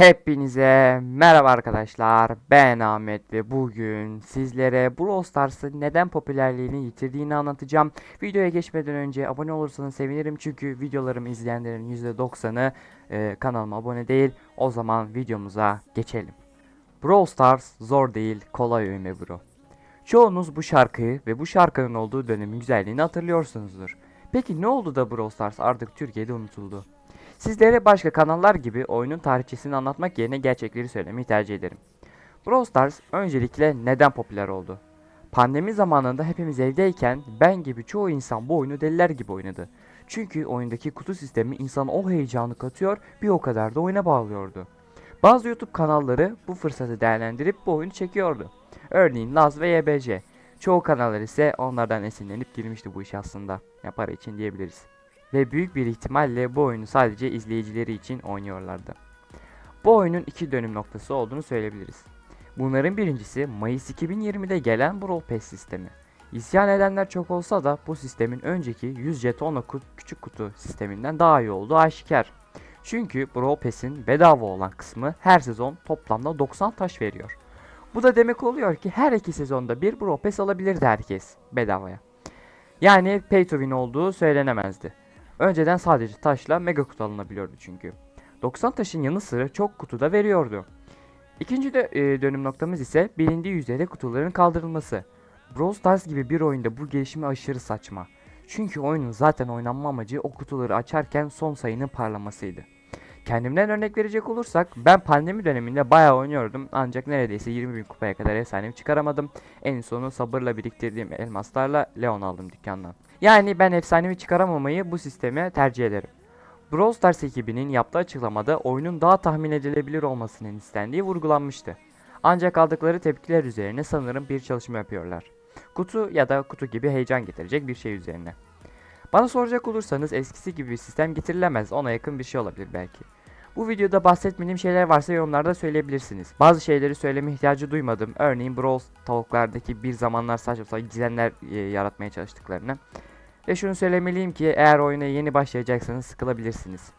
Hepinize merhaba arkadaşlar. Ben Ahmet ve bugün sizlere Brawl Stars'ın neden popülerliğini yitirdiğini anlatacağım. Videoya geçmeden önce abone olursanız sevinirim çünkü videolarımı izleyenlerin %90'ı e, kanalıma abone değil. O zaman videomuza geçelim. Brawl Stars zor değil, kolay övme bro. Çoğunuz bu şarkıyı ve bu şarkının olduğu dönemin güzelliğini hatırlıyorsunuzdur. Peki ne oldu da Brawl Stars artık Türkiye'de unutuldu? Sizlere başka kanallar gibi oyunun tarihçesini anlatmak yerine gerçekleri söylemeyi tercih ederim. Brawl Stars öncelikle neden popüler oldu? Pandemi zamanında hepimiz evdeyken ben gibi çoğu insan bu oyunu deliler gibi oynadı. Çünkü oyundaki kutu sistemi insana o heyecanı katıyor bir o kadar da oyuna bağlıyordu. Bazı YouTube kanalları bu fırsatı değerlendirip bu oyunu çekiyordu. Örneğin Laz ve YBC. Çoğu kanallar ise onlardan esinlenip girmişti bu iş aslında. Ya para için diyebiliriz ve büyük bir ihtimalle bu oyunu sadece izleyicileri için oynuyorlardı. Bu oyunun iki dönüm noktası olduğunu söyleyebiliriz. Bunların birincisi Mayıs 2020'de gelen Brawl Pass sistemi. İsyan edenler çok olsa da bu sistemin önceki 100 jetonla küçük kutu sisteminden daha iyi olduğu aşikar. Çünkü Brawl Pass'in bedava olan kısmı her sezon toplamda 90 taş veriyor. Bu da demek oluyor ki her iki sezonda bir Brawl Pass alabilirdi herkes bedavaya. Yani pay to win olduğu söylenemezdi. Önceden sadece taşla mega kutu alınabiliyordu çünkü. 90 taşın yanı sıra çok kutu da veriyordu. İkinci de, e, dönüm noktamız ise bilindiği üzere kutuların kaldırılması. Brawl Stars gibi bir oyunda bu gelişimi aşırı saçma. Çünkü oyunun zaten oynanma amacı o kutuları açarken son sayının parlamasıydı. Kendimden örnek verecek olursak ben pandemi döneminde bayağı oynuyordum ancak neredeyse 20 bin kupaya kadar efsanemi çıkaramadım. En sonu sabırla biriktirdiğim elmaslarla Leon aldım dükkandan. Yani ben efsanevi çıkaramamayı bu sisteme tercih ederim. Brawl Stars ekibinin yaptığı açıklamada oyunun daha tahmin edilebilir olmasının istendiği vurgulanmıştı. Ancak aldıkları tepkiler üzerine sanırım bir çalışma yapıyorlar. Kutu ya da kutu gibi heyecan getirecek bir şey üzerine. Bana soracak olursanız eskisi gibi bir sistem getirilemez. Ona yakın bir şey olabilir belki. Bu videoda bahsetmediğim şeyler varsa yorumlarda söyleyebilirsiniz. Bazı şeyleri söyleme ihtiyacı duymadım. Örneğin Brawl tavuklardaki bir zamanlar saçma sapan gizemler e, yaratmaya çalıştıklarını. Ve şunu söylemeliyim ki eğer oyuna yeni başlayacaksanız sıkılabilirsiniz.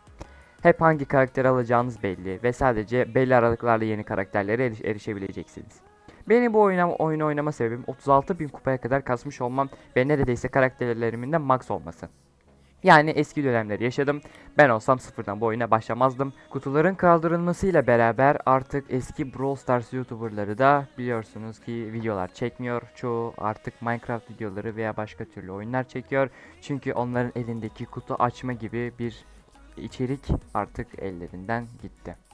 Hep hangi karakteri alacağınız belli ve sadece belli aralıklarla yeni karakterlere eriş- erişebileceksiniz. Benim bu oyuna, oyunu oynama sebebim 36.000 kupaya kadar kasmış olmam ve neredeyse karakterlerimin de max olması. Yani eski dönemleri yaşadım. Ben olsam sıfırdan bu oyuna başlamazdım. Kutuların kaldırılmasıyla beraber artık eski Brawl Stars YouTuber'ları da biliyorsunuz ki videolar çekmiyor. Çoğu artık Minecraft videoları veya başka türlü oyunlar çekiyor. Çünkü onların elindeki kutu açma gibi bir içerik artık ellerinden gitti.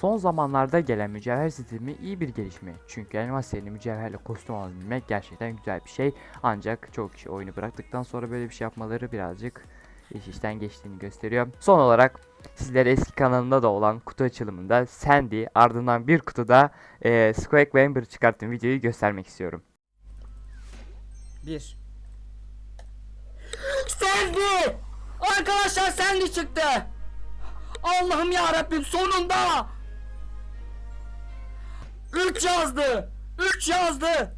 Son zamanlarda gelen mücevher sistemi iyi bir gelişme. Çünkü elmas serinin mücevherle kostüm alabilmek gerçekten güzel bir şey. Ancak çok kişi oyunu bıraktıktan sonra böyle bir şey yapmaları birazcık iş işten geçtiğini gösteriyor. Son olarak sizlere eski kanalımda da olan kutu açılımında Sandy ardından bir kutuda e, Squeak ve Ember çıkarttığım videoyu göstermek istiyorum. Bir. Sandy! Arkadaşlar Sandy çıktı. Allah'ım ya Rabbim sonunda. 3 yazdı. 3 yazdı.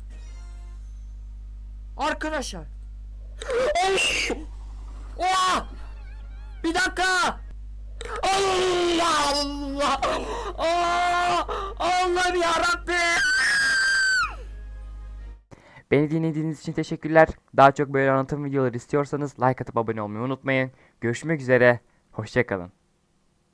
Arkadaşlar. Oha! Bir dakika. Allah Allah. Aa! Allah'ım ya Rabbim. Beni dinlediğiniz için teşekkürler. Daha çok böyle anlatım videoları istiyorsanız like atıp abone olmayı unutmayın. Görüşmek üzere. Hoşçakalın.